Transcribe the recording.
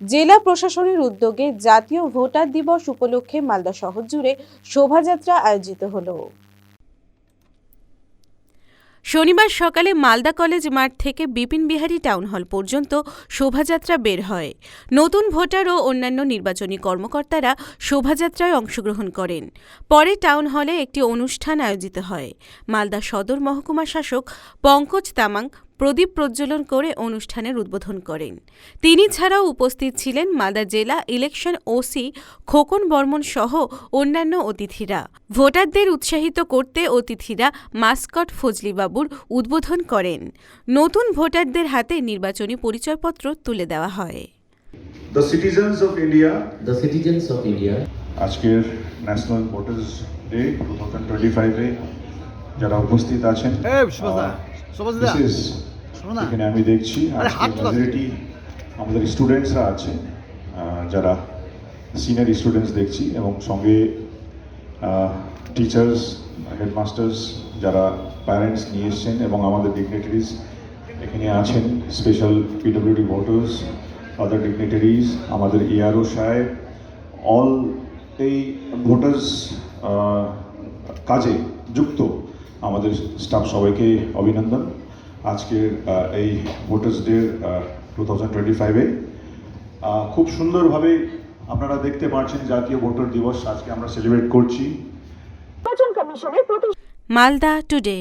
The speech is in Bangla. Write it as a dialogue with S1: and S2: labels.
S1: জেলা প্রশাসনের উদ্যোগে জাতীয় ভোটার দিবস উপলক্ষে মালদা শহর জুড়ে শোভাযাত্রা আয়োজিত হলো। শনিবার সকালে মালদা কলেজ মাঠ থেকে বিপিন বিহারী টাউন হল পর্যন্ত শোভাযাত্রা বের হয়। নতুন ভোটার ও অন্যান্য নির্বাচনী কর্মকর্তারা শোভাযাত্রায় অংশগ্রহণ করেন। পরে টাউন হলে একটি অনুষ্ঠান আয়োজিত হয়। মালদা সদর মহকুমা শাসক পঙ্কজ তামাং প্রদীপ প্রজ্বলন করে অনুষ্ঠানের উদ্বোধন করেন। তিনি ছাড়াও উপস্থিত ছিলেন মালদা জেলা ইলেকশন ওসি খোকন বর্মন সহ অন্যান্য অতিথিরা। ভোটারদের উৎসাহিত করতে অতিথিরা মাস্কট ফজলিবাবুর উদ্বোধন করেন। নতুন ভোটারদের হাতে নির্বাচনী পরিচয়পত্র তুলে দেওয়া হয়।
S2: The citizens of India
S3: the citizens of India
S2: আজকের national voters day two thousand twenty ফাইভে যারা উপস্থিত আছেন
S4: শোনো
S2: এখানে আমি দেখছি। মেজরিটি আমাদের স্টুডেন্টসরা আছে যারা সিনিয়র স্টুডেন্টস দেখছি এবং সঙ্গে টিচার্স হেডমাস্টার্স যারা প্যারেন্টস নিয়ে এসছেন এবং আমাদের ডিগনিটারিজ এখানে আছেন special PWD voters other dignitaries আমাদের এআরও সাহেব অল এই ভোটার্স কাজে যুক্ত আমাদের স্টাফ সবাইকে অভিনন্দন। আজকের আহ, এই voters day two thousand twenty ফাইভে খুব সুন্দরভাবে আপনারা দেখতে পাচ্ছেন জাতীয় ভোটার দিবস। আজকে আমরা সেলিব্রেট করছি।
S1: মালদা টুডে